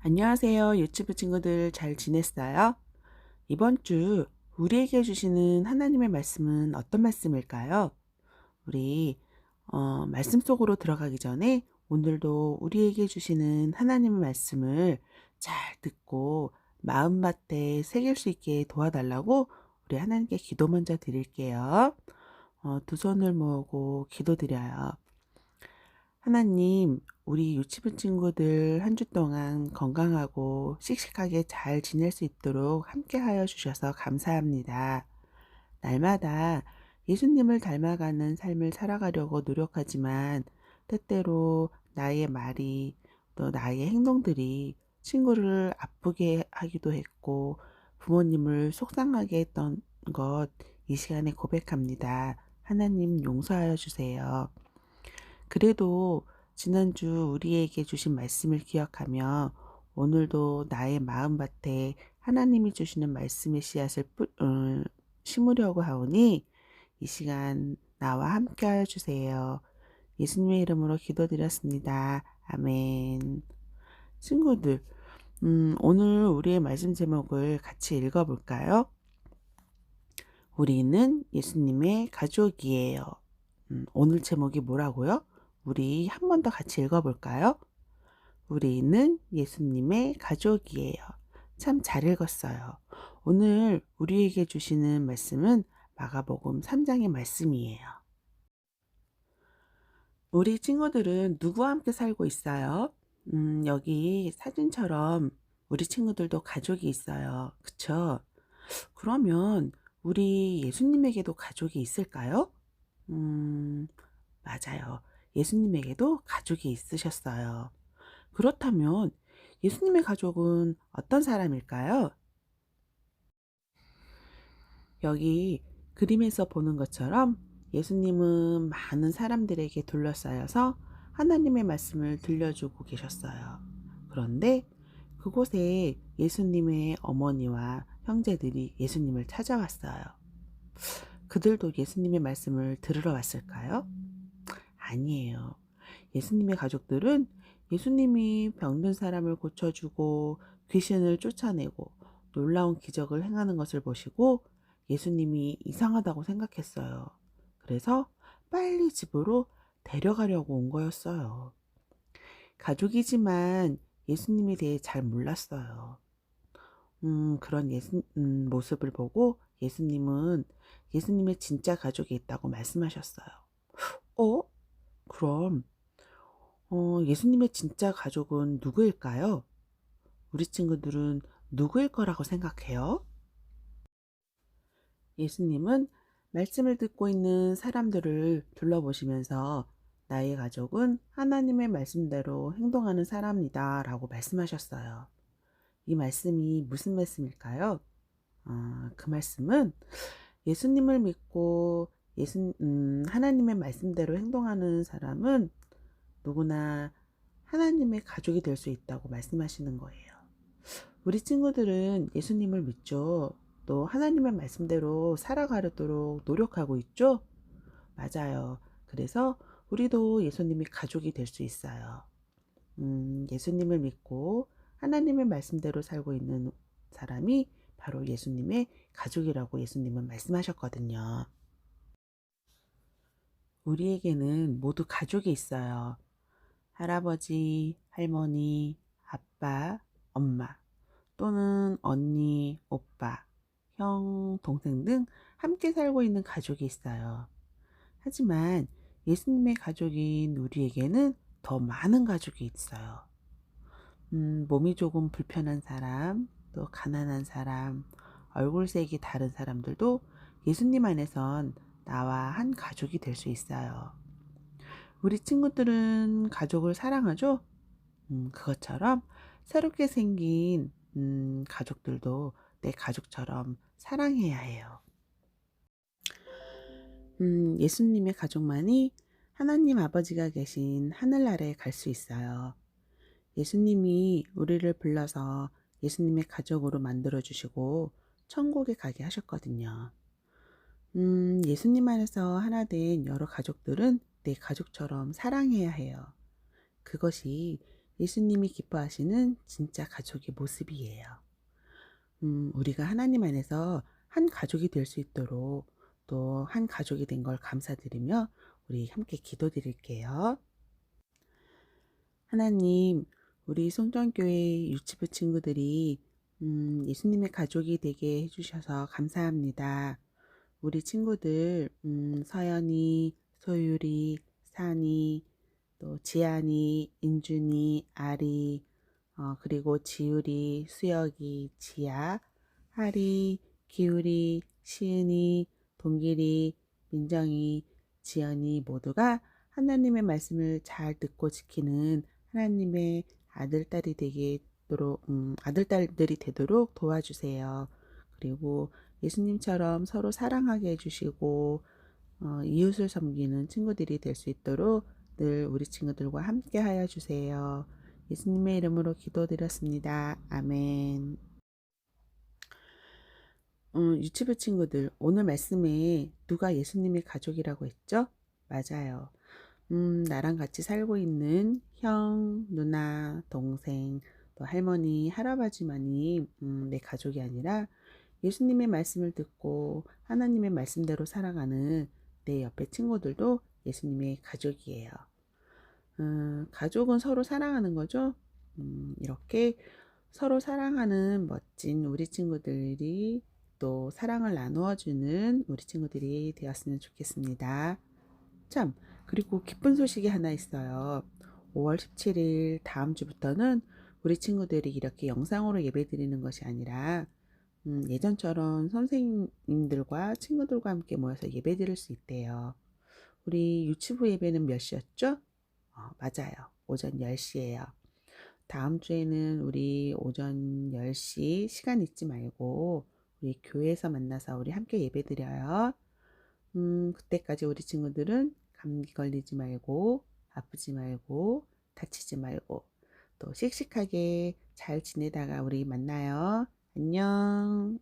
안녕하세요. 유튜브 친구들 잘 지냈어요? 이번 주 우리에게 주시는 하나님의 말씀은 어떤 말씀일까요? 우리 어, 말씀 속으로 들어가기 전에 오늘도 우리에게 주시는 하나님의 말씀을 잘 듣고 마음밭에 새길 수 있게 도와달라고 우리 하나님께 기도 먼저 드릴게요. 어, 두 손을 모으고 기도드려요. 하나님, 우리 유치부 친구들 한 주 동안 건강하고 씩씩하게 잘 지낼 수 있도록 함께 하여 주셔서 감사합니다. 날마다 예수님을 닮아가는 삶을 살아가려고 노력하지만 때때로 나의 말이 또 나의 행동들이 친구를 아프게 하기도 했고 부모님을 속상하게 했던 것 이 시간에 고백합니다. 하나님 용서하여 주세요. 그래도 지난주 우리에게 주신 말씀을 기억하며 오늘도 나의 마음밭에 하나님이 주시는 말씀의 씨앗을 뿌, 음, 심으려고 하오니 이 시간 나와 함께 하여 주세요. 예수님의 이름으로 기도드렸습니다. 아멘. 친구들, 음, 오늘 우리의 말씀 제목을 같이 읽어볼까요? 우리는 예수님의 가족이에요. 음, 오늘 제목이 뭐라고요? 우리 한 번 더 같이 읽어볼까요? 우리는 예수님의 가족이에요. 참 잘 읽었어요. 오늘 우리에게 주시는 말씀은 마가복음 3장의 말씀이에요. 우리 친구들은 누구와 함께 살고 있어요? 음, 여기 사진처럼 우리 친구들도 가족이 있어요. 그쵸? 그러면 우리 예수님에게도 가족이 있을까요? 음, 맞아요. 예수님에게도 가족이 있으셨어요. 그렇다면 예수님의 가족은 어떤 사람일까요? 여기 그림에서 보는 것처럼 예수님은 많은 사람들에게 둘러싸여서 하나님의 말씀을 들려주고 계셨어요. 그런데 그곳에 예수님의 어머니와 형제들이 예수님을 찾아왔어요. 그들도 예수님의 말씀을 들으러 왔을까요? 아니에요. 예수님의 가족들은 예수님이 병든 사람을 고쳐주고 귀신을 쫓아내고 놀라운 기적을 행하는 것을 보시고 예수님이 이상하다고 생각했어요. 그래서 빨리 집으로 데려가려고 온 거였어요. 가족이지만 예수님에 대해 잘 몰랐어요. 음, 그런 예수, 음, 모습을 보고 예수님은 예수님의 진짜 가족이 있다고 말씀하셨어요. 어? 그럼 어, 예수님의 진짜 가족은 누구일까요? 우리 친구들은 누구일 거라고 생각해요? 예수님은 말씀을 듣고 있는 사람들을 둘러보시면서 나의 가족은 하나님의 말씀대로 행동하는 사람이다 라고 말씀하셨어요. 이 말씀이 무슨 말씀일까요? 어, 그 말씀은 예수님을 믿고 예수, 음, 하나님의 말씀대로 행동하는 사람은 누구나 하나님의 가족이 될 수 있다고 말씀하시는 거예요. 우리 친구들은 예수님을 믿죠. 또 하나님의 말씀대로 살아가도록 노력하고 있죠. 맞아요. 그래서 우리도 예수님이 가족이 될 수 있어요. 음, 예수님을 믿고 하나님의 말씀대로 살고 있는 사람이 바로 예수님의 가족이라고 예수님은 말씀하셨거든요. 우리에게는 모두 가족이 있어요. 할아버지, 할머니, 아빠, 엄마, 또는 언니, 오빠, 형, 동생 등 함께 살고 있는 가족이 있어요. 하지만 예수님의 가족인 우리에게는 더 많은 가족이 있어요. 음, 몸이 조금 불편한 사람, 또 가난한 사람, 얼굴색이 다른 사람들도 예수님 안에선 나와 한 가족이 될 수 있어요. 우리 친구들은 가족을 사랑하죠? 음, 그것처럼 새롭게 생긴 음, 가족들도 내 가족처럼 사랑해야 해요. 음, 예수님의 가족만이 하나님 아버지가 계신 하늘나라에 갈 수 있어요. 예수님이 우리를 불러서 예수님의 가족으로 만들어 주시고 천국에 가게 하셨거든요. 음, 예수님 안에서 하나 된 여러 가족들은 내 가족처럼 사랑해야 해요. 그것이 예수님이 기뻐하시는 진짜 가족의 모습이에요. 음, 우리가 하나님 안에서 한 가족이 될 수 있도록 또 한 가족이 된 걸 감사드리며 우리 함께 기도드릴게요. 하나님, 우리 송정교회 유치부 친구들이 음, 예수님의 가족이 되게 해주셔서 감사합니다. 우리 친구들 음, 서연이, 소율이, 산이, 또 지안이, 인준이, 아리, 어, 그리고 지율이, 수혁이, 지아, 하리, 기울이, 시은이, 동길이, 민정이, 지연이 모두가 하나님의 말씀을 잘 듣고 지키는 하나님의 아들, 딸이 되도록, 음, 아들, 딸들이 되도록 도와주세요. 그리고 예수님처럼 서로 사랑하게 해주시고, 어, 이웃을 섬기는 친구들이 될 수 있도록 늘 우리 친구들과 함께 하여 주세요. 예수님의 이름으로 기도드렸습니다. 아멘. 음, 유치부 친구들, 오늘 말씀에 누가 예수님의 가족이라고 했죠? 맞아요. 음, 나랑 같이 살고 있는 형, 누나, 동생, 또 할머니, 할아버지만이 음, 내 가족이 아니라 예수님의 말씀을 듣고 하나님의 말씀대로 살아가는 내 옆에 친구들도 예수님의 가족이에요. 음, 가족은 서로 사랑하는 거죠. 음, 이렇게 서로 사랑하는 멋진 우리 친구들이 또 사랑을 나누어주는 우리 친구들이 되었으면 좋겠습니다. 참, 그리고 기쁜 소식이 하나 있어요. 5월 17일 다음 주부터는 우리 친구들이 이렇게 영상으로 예배 드리는 것이 아니라 음, 예전처럼 선생님들과 친구들과 함께 모여서 예배 드릴 수 있대요. 우리 유치부 예배는 몇 시였죠? 어, 맞아요. 오전 10시예요. 다음 주에는 우리 오전 10시 시간 잊지 말고 우리 교회에서 만나서 우리 함께 예배 드려요. 음, 그때까지 우리 친구들은 감기 걸리지 말고 아프지 말고 다치지 말고 또 씩씩하게 잘 지내다가 우리 만나요. 안녕.